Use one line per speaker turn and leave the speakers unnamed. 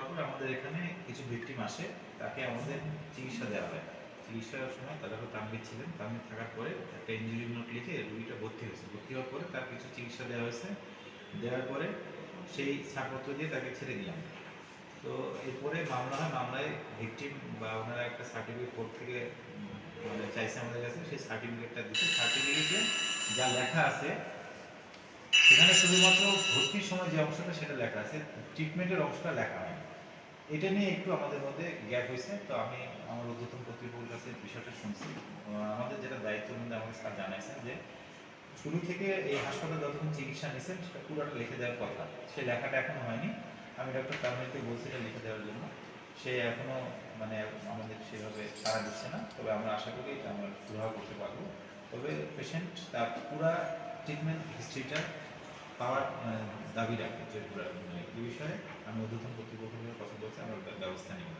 হওয়ার পর আমাদের এখানে কিছু ভিকটিম আসে, তাকে আমাদের চিকিৎসা দেওয়া হয়। চিকিৎসার সময় তারা তামিল ছিলেন। তামিল থাকার পরে একটা ইঞ্জুরি নোট লিখে রুগীটা ভর্তি হয়েছে। ভর্তি হওয়ার পরে তার কিছু চিকিৎসা দেওয়া হয়েছে। দেওয়ার পরে সেই ছাড়পত্র দিয়ে তাকে ছেড়ে দিলাম। তো এরপরে মামলা হয়, মামলায় ভিকটিম বা ওনারা একটা সার্টিফিকেট কোর্ট থেকে মানে চাইছে আমাদের কাছে, সেই সার্টিফিকেটটা দিচ্ছে সার্টিফিকেটে যা লেখা আছে, সেখানে শুধুমাত্র ভর্তির সময় যে অংশটা, সেটা লেখা আছে। ট্রিটমেন্টের অংশটা লেখা এটা নিয়ে একটু আমাদের মধ্যে গ্যাপ হয়েছে। তো আমি আমার ঊর্ধ্বতন কর্তৃপক্ষের কাছে বিষয়টা শুনছি। আমাদের যেটা দায়িত্ব মধ্যে আমাকে স্যার জানাইছেন যে, শুরু থেকে এই হাসপাতালে যতক্ষণ চিকিৎসা নিয়েছেন সেটা পুরোটা লিখে দেওয়ার কথা। সেই লেখাটা এখনও হয়নি। আমি ডক্টর তামিলকে বলছি এটা লিখে দেওয়ার জন্য। সে এখনও মানে আমাদের সেভাবে সাড়া দিচ্ছে না। তবে আমরা আশা করি আমরা সুরাহা করতে পারব। তবে পেশেন্ট তার পুরা ট্রিটমেন্ট হিস্ট্রিটা পাওয়ার দাবি রাখে যে মানে বিষয়ে। আমি ঊর্ধ্বতন কর্তৃপক্ষের কথা বলছি আমরা ব্যবস্থা নিব।